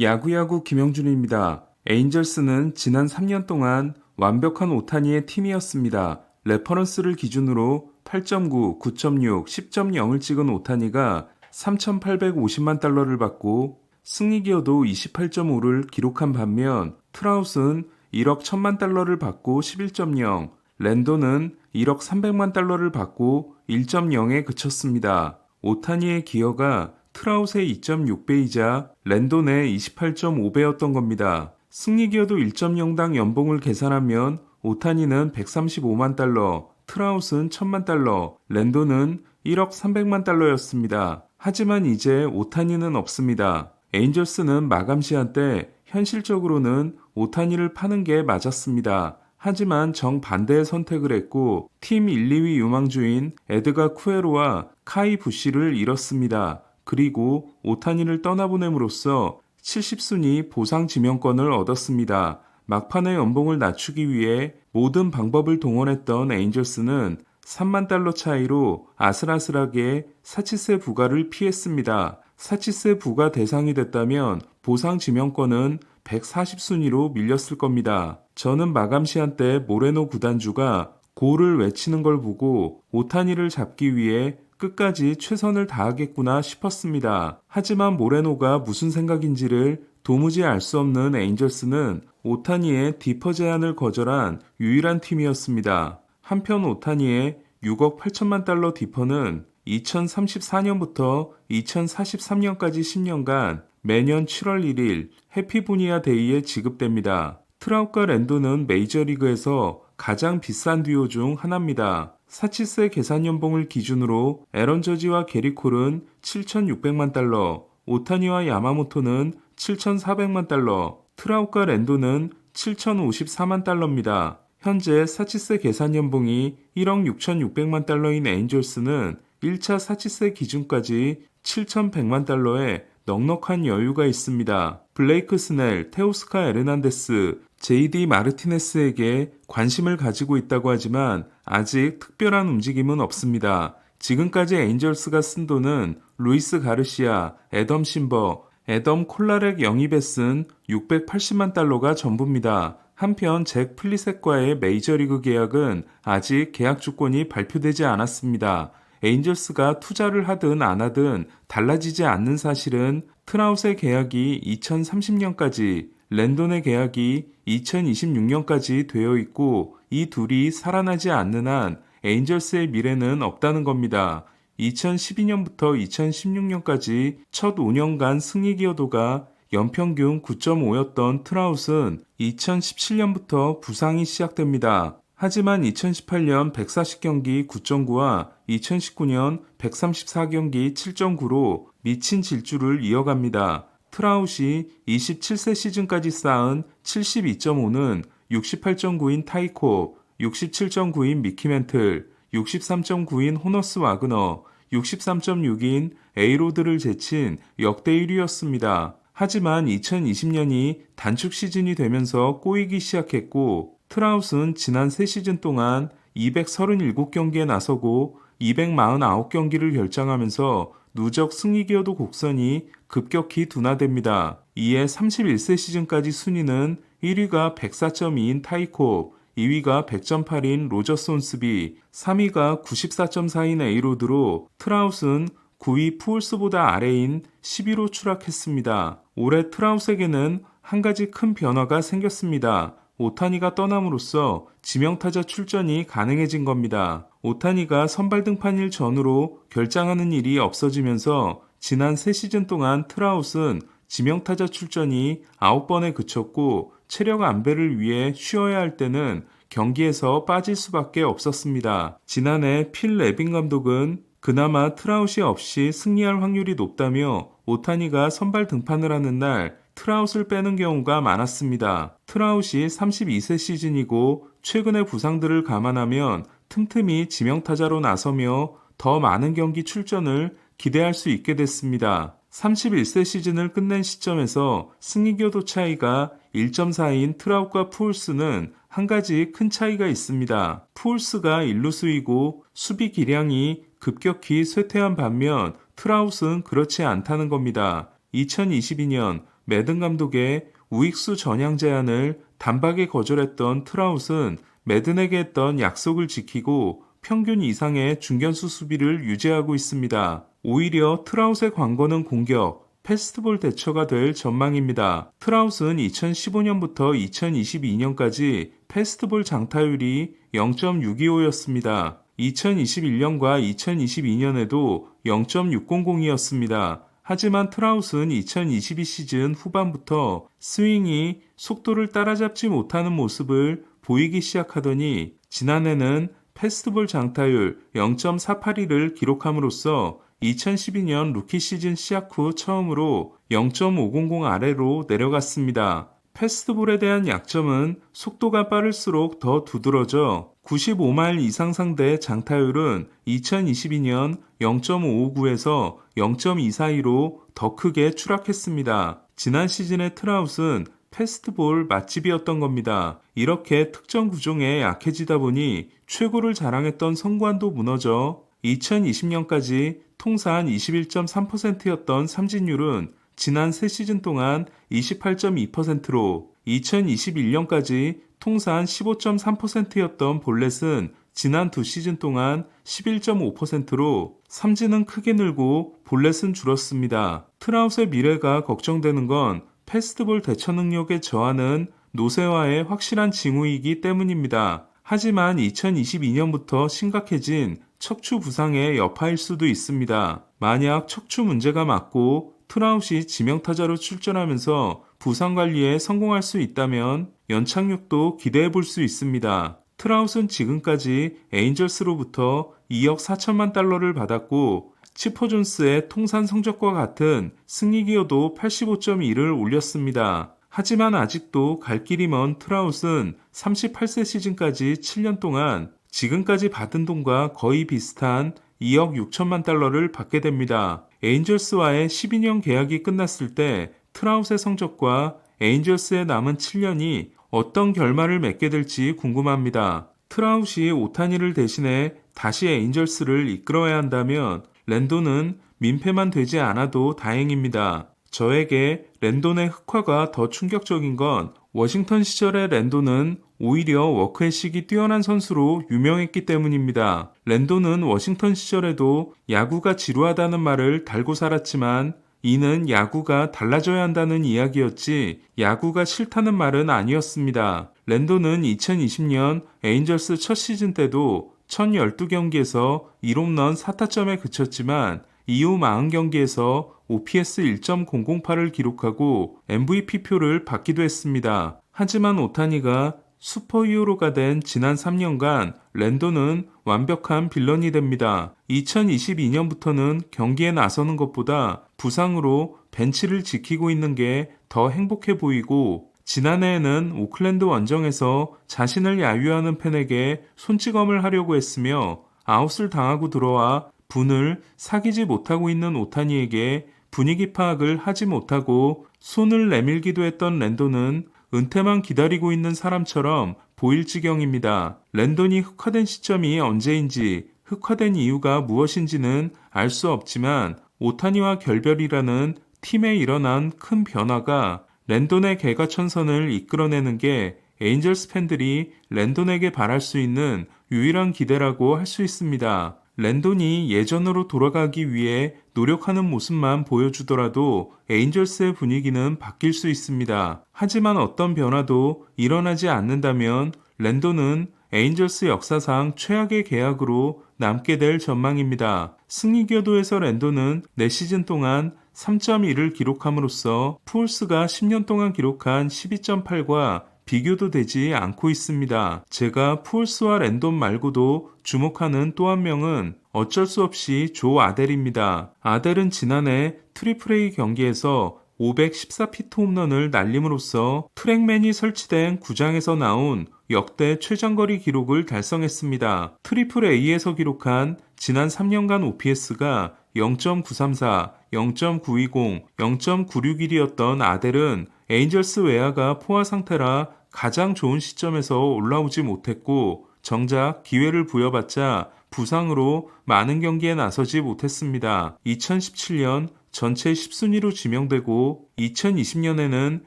야구야구 김영준입니다. 에인절스는 지난 3년 동안 완벽한 오타니의 팀이었습니다. 레퍼런스를 기준으로 8.9, 9.6, 10.0을 찍은 오타니가 3,850만 달러를 받고 승리 기여도 28.5를 기록한 반면 트라웃은 1억 1천만 달러를 받고 11.0, 랜도는 1억 300만 달러를 받고 1.0에 그쳤습니다. 오타니의 기여가 트라웃의 2.6배이자 랜돈의 28.5배였던 겁니다. 승리 기여도 1.0당 연봉을 계산하면 오타니는 135만 달러, 트라웃은 1000만 달러, 랜돈은 1억 300만 달러였습니다. 하지만 이제 오타니는 없습니다. 에인절스는 마감 시한 때 현실적으로는 오타니를 파는 게 맞았습니다. 하지만 정반대의 선택을 했고 팀 1, 2위 유망주인 에드가 쿠에로와 카이 부시를 잃었습니다. 그리고 오타니를 떠나보냄으로써 70순위 보상 지명권을 얻었습니다. 막판의 연봉을 낮추기 위해 모든 방법을 동원했던 에인절스는 3만 달러 차이로 아슬아슬하게 사치세 부과를 피했습니다. 사치세 부과 대상이 됐다면 보상 지명권은 140순위로 밀렸을 겁니다. 저는 마감 시한 때 모레노 구단주가 고를 외치는 걸 보고 오타니를 잡기 위해 끝까지 최선을 다하겠구나 싶었습니다. 하지만 모레노가 무슨 생각인지를 도무지 알 수 없는 에인절스는 오타니의 디퍼 제안을 거절한 유일한 팀이었습니다. 한편 오타니의 6억 8천만 달러 디퍼는 2034년부터 2043년까지 10년간 매년 7월 1일 해피보니아 데이에 지급됩니다. 트라웃과 랜도는 메이저리그에서 가장 비싼 듀오 중 하나입니다. 사치세 계산 연봉을 기준으로 에런 저지와 게리콜은 7,600만 달러, 오타니와 야마모토는 7,400만 달러, 트라웃과 랜도는 7,054만 달러입니다. 현재 사치세 계산 연봉이 1억 6,600만 달러인 에인절스는 1차 사치세 기준까지 7,100만 달러에 넉넉한 여유가 있습니다. 블레이크 스넬, 테오스카 에르난데스, JD 마르티네스에게 관심을 가지고 있다고 하지만 아직 특별한 움직임은 없습니다. 지금까지 에인절스가 쓴 돈은 루이스 가르시아, 애덤 심버, 애덤 콜라렉 영입에 쓴 680만 달러가 전부입니다. 한편 잭 플리셋과의 메이저리그 계약은 아직 계약 조건이 발표되지 않았습니다. 에인절스가 투자를 하든 안 하든 달라지지 않는 사실은 트라웃의 계약이 2030년까지, 랜돈의 계약이 2026년까지 되어 있고 이 둘이 살아나지 않는 한 에인절스의 미래는 없다는 겁니다. 2012년부터 2016년까지 첫 5년간 승리 기여도가 연평균 9.5였던 트라웃은 2017년부터 부상이 시작됩니다. 하지만 2018년 140경기 9.9와 2019년 134경기 7.9로 미친 질주를 이어갑니다. 트라웃이 27세 시즌까지 쌓은 72.5는 68.9인 타이코, 67.9인 미키멘틀, 63.9인 호너스 와그너, 63.6인 에이로드를 제친 역대 1위였습니다. 하지만 2020년이 단축 시즌이 되면서 꼬이기 시작했고 트라웃은 지난 3시즌 동안 237경기에 나서고 249경기를 결정하면서 누적 승리 기여도 곡선이 급격히 둔화됩니다. 이에 31세 시즌까지 순위는 1위가 104.2인 타이코, 2위가 100.8인 로저스 온스비, 3위가 94.4인 에이로드로 트라웃은 9위 푸울스보다 아래인 10위로 추락했습니다. 올해 트라웃에게는 한 가지 큰 변화가 생겼습니다. 오타니가 떠남으로써 지명타자 출전이 가능해진 겁니다. 오타니가 선발 등판일 전후로 결장하는 일이 없어지면서 지난 3시즌 동안 트라웃은 지명타자 출전이 9번에 그쳤고 체력 안배를 위해 쉬어야 할 때는 경기에서 빠질 수밖에 없었습니다. 지난해 필 레빈 감독은 그나마 트라웃이 없이 승리할 확률이 높다며 오타니가 선발 등판을 하는 날 트라웃을 빼는 경우가 많았습니다. 트라웃이 32세 시즌이고 최근의 부상들을 감안하면 틈틈이 지명타자로 나서며 더 많은 경기 출전을 기대할 수 있게 됐습니다. 31세 시즌을 끝낸 시점에서 승리교도 차이가 1.4인 트라웃과 푸울스는 한 가지 큰 차이가 있습니다. 푸울스가 일루수이고 수비 기량이 급격히 쇠퇴한 반면 트라웃은 그렇지 않다는 겁니다. 2022년 매든 감독의 우익수 전향 제안을 단박에 거절했던 트라웃은 매든에게 했던 약속을 지키고 평균 이상의 중견수 수비를 유지하고 있습니다. 오히려 트라웃의 광고는 공격, 패스트볼 대처가 될 전망입니다. 트라웃은 2015년부터 2022년까지 패스트볼 장타율이 0.625였습니다. 2021년과 2022년에도 0.600이었습니다. 하지만 트라웃은 2022 시즌 후반부터 스윙이 속도를 따라잡지 못하는 모습을 보이기 시작하더니 지난해는 패스트볼 장타율 0.482를 기록함으로써 2012년 루키 시즌 시작 후 처음으로 0.500 아래로 내려갔습니다. 패스트볼에 대한 약점은 속도가 빠를수록 더 두드러져 95마일 이상 상대 장타율은 2022년 0.559에서 0.242로 더 크게 추락했습니다. 지난 시즌의 트라웃은 패스트볼 맛집이었던 겁니다. 이렇게 특정 구종에 약해지다 보니 최고를 자랑했던 성관도 무너져 2020년까지 통산 21.3%였던 삼진율은 지난 3시즌 동안 28.2%로 2021년까지 통산 15.3%였던 볼넷은 지난 두 시즌 동안 11.5%로 삼진은 크게 늘고 볼넷은 줄었습니다. 트라웃의 미래가 걱정되는 건 패스트볼 대처 능력에 저하는 노세화의 확실한 징후이기 때문입니다. 하지만 2022년부터 심각해진 척추 부상의 여파일 수도 있습니다. 만약 척추 문제가 맞고 트라웃이 지명타자로 출전하면서 부상 관리에 성공할 수 있다면 연착륙도 기대해 볼 수 있습니다. 트라웃은 지금까지 에인절스로부터 2억 4천만 달러를 받았고 치퍼 존스의 통산 성적과 같은 승리 기여도 85.1을 올렸습니다. 하지만 아직도 갈 길이 먼 트라웃은 38세 시즌까지 7년 동안 지금까지 받은 돈과 거의 비슷한 2억 6천만 달러를 받게 됩니다. 에인절스와의 12년 계약이 끝났을 때 트라웃의 성적과 에인절스의 남은 7년이 어떤 결말을 맺게 될지 궁금합니다. 트라웃이 오타니를 대신해 다시 에인절스를 이끌어야 한다면 랜도는 민폐만 되지 않아도 다행입니다. 저에게 랜돈의 흑화가 더 충격적인 건 워싱턴 시절의 랜돈은 오히려 워크의식이 뛰어난 선수로 유명했기 때문입니다. 랜돈은 워싱턴 시절에도 야구가 지루하다는 말을 달고 살았지만 이는 야구가 달라져야 한다는 이야기였지 야구가 싫다는 말은 아니었습니다. 랜돈은 2020년 에인절스 첫 시즌 때도 1012경기에서 1홈런 4타점에 그쳤지만 이후 40경기에서 OPS 1.008을 기록하고 MVP표를 받기도 했습니다. 하지만 오타니가 슈퍼히어로가 된 지난 3년간 랜도는 완벽한 빌런이 됩니다. 2022년부터는 경기에 나서는 것보다 부상으로 벤치를 지키고 있는 게 더 행복해 보이고 지난해에는 오클랜드 원정에서 자신을 야유하는 팬에게 손찌검을 하려고 했으며 아웃을 당하고 들어와 분을 사귀지 못하고 있는 오타니에게 분위기 파악을 하지 못하고 손을 내밀기도 했던 랜도는 은퇴만 기다리고 있는 사람처럼 보일 지경입니다. 랜돈이 흑화된 시점이 언제인지 흑화된 이유가 무엇인지는 알 수 없지만 오타니와 결별이라는 팀에 일어난 큰 변화가 랜돈의 개가 천선을 이끌어내는 게 에인절스 팬들이 랜돈에게 바랄 수 있는 유일한 기대라고 할 수 있습니다. 랜돈이 예전으로 돌아가기 위해 노력하는 모습만 보여주더라도 에인절스의 분위기는 바뀔 수 있습니다. 하지만 어떤 변화도 일어나지 않는다면 랜돈은 에인절스 역사상 최악의 계약으로 남게 될 전망입니다. 승리 교도에서 랜돈은 4시즌 동안 3.1을 기록함으로써 푸울스가 10년 동안 기록한 12.8과 비교도 되지 않고 있습니다. 제가 푸울스와 랜돈 말고도 주목하는 또 한 명은 어쩔 수 없이 조 아델입니다. 아델은 지난해 트리플 A 경기에서 514피트 홈런을 날림으로써 트랙맨이 설치된 구장에서 나온 역대 최장거리 기록을 달성했습니다. 트리플 A에서 기록한 지난 3년간 OPS가 0.934, 0.920, 0.961이었던 아델은 에인절스 외야가 포화 상태라 가장 좋은 시점에서 올라오지 못했고 정작 기회를 부여받자 부상으로 많은 경기에 나서지 못했습니다. 2017년 전체 10순위로 지명되고 2020년에는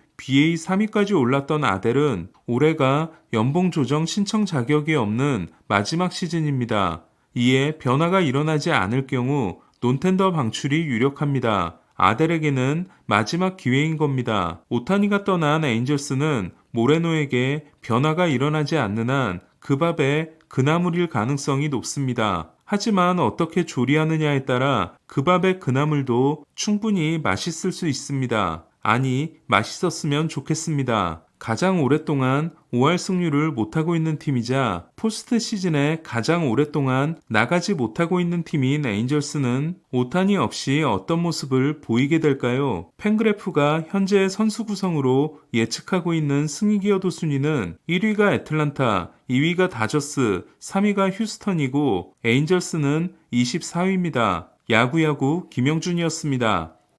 BA 3위까지 올랐던 아델은 올해가 연봉 조정 신청 자격이 없는 마지막 시즌입니다. 이에 변화가 일어나지 않을 경우 논텐더 방출이 유력합니다. 아델에게는 마지막 기회인 겁니다. 오타니가 떠난 에인절스는 모레노에게 변화가 일어나지 않는 한 그 밥에 그나물일 가능성이 높습니다. 하지만 어떻게 조리하느냐에 따라 그 밥의 그나물도 충분히 맛있을 수 있습니다. 아니, 맛있었으면 좋겠습니다. 가장 오랫동안 5할 승률을 못하고 있는 팀이자 포스트 시즌에 가장 오랫동안 나가지 못하고 있는 팀인 에인절스는 오탄이 없이 어떤 모습을 보이게 될까요? 팬그래프가 현재 선수 구성으로 예측하고 있는 승리 기여도 순위는 1위가 애틀란타, 2위가 다저스, 3위가 휴스턴이고 에인절스는 24위입니다. 야구야구 김영준이었습니다.